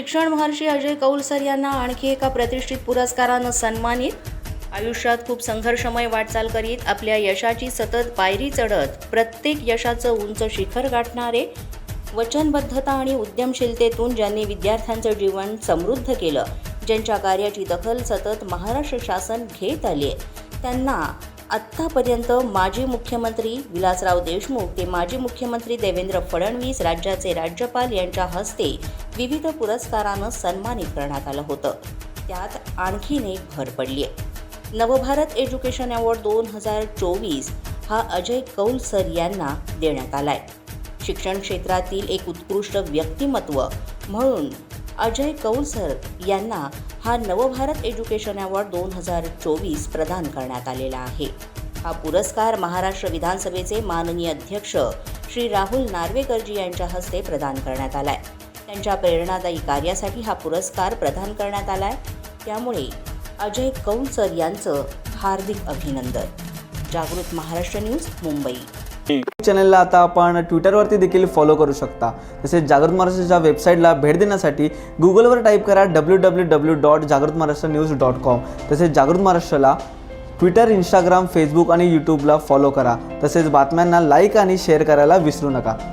शिक्षण महर्षी अजय कौलसर यांना आणखी एका प्रतिष्ठित पुरस्कारानं सन्मानित. आयुष्यात खूप संघर्षमय वाटचाल करीत आपल्या यशाची सतत पायरी चढत प्रत्येक यशाचं उंच शिखर गाठणारे वचनबद्धता आणि उद्यमशीलतेतून ज्यांनी विद्यार्थ्यांचं जीवन समृद्ध केलं ज्यांच्या कार्याची दखल सतत महाराष्ट्र शासन घेत आले. त्यांना आत्तापर्यंत माजी मुख्यमंत्री विलासराव देशमुख ते माजी मुख्यमंत्री देवेंद्र फडणवीस राज्याचे राज्यपाल यांच्या हस्ते विविध पुरस्कारानं सन्मानित करण्यात आलं होतं. त्यात आणखीन एक भर पडली आहे नवभारत एज्युकेशन अवॉर्ड दोन हजार चोवीस हा अजय कौल सर यांना देण्यात आला आहे शिक्षण क्षेत्रातील एक उत्कृष्ट व्यक्तिमत्व म्हणून अजय कौल सर यांना हा नवभारत एज्युकेशन अवॉर्ड दोन हजार चोवीस प्रदान करण्यात आलेला आहे. हा पुरस्कार महाराष्ट्र विधानसभेचे माननीय अध्यक्ष श्री राहुल नार्वेकरजी यांच्या हस्ते प्रदान करण्यात आला आहे त्यांच्या प्रेरणादायी कार्यासाठी हा पुरस्कार प्रदान करण्यात आलाय. त्यामुळे अजय कौल सर यांचं हार्दिक अभिनंदन. जागृत महाराष्ट्र न्यूज मुंबई. चॅनलला आता आपण ट्विटरवरती देखील फॉलो करू शकता. तसेच जागृत महाराष्ट्राच्या वेबसाईटला भेट देण्यासाठी गुगलवर टाईप करा डब्ल्यू डब्ल्यू डब्ल्यू डॉट जागृत महाराष्ट्र न्यूज डॉट कॉम तसेच जागृत महाराष्ट्राला ट्विटर इंस्टाग्राम फेसबुक आणि यूट्यूबला फॉलो करा. तसेच बातम्यांना लाईक आणि शेअर करायला विसरू नका.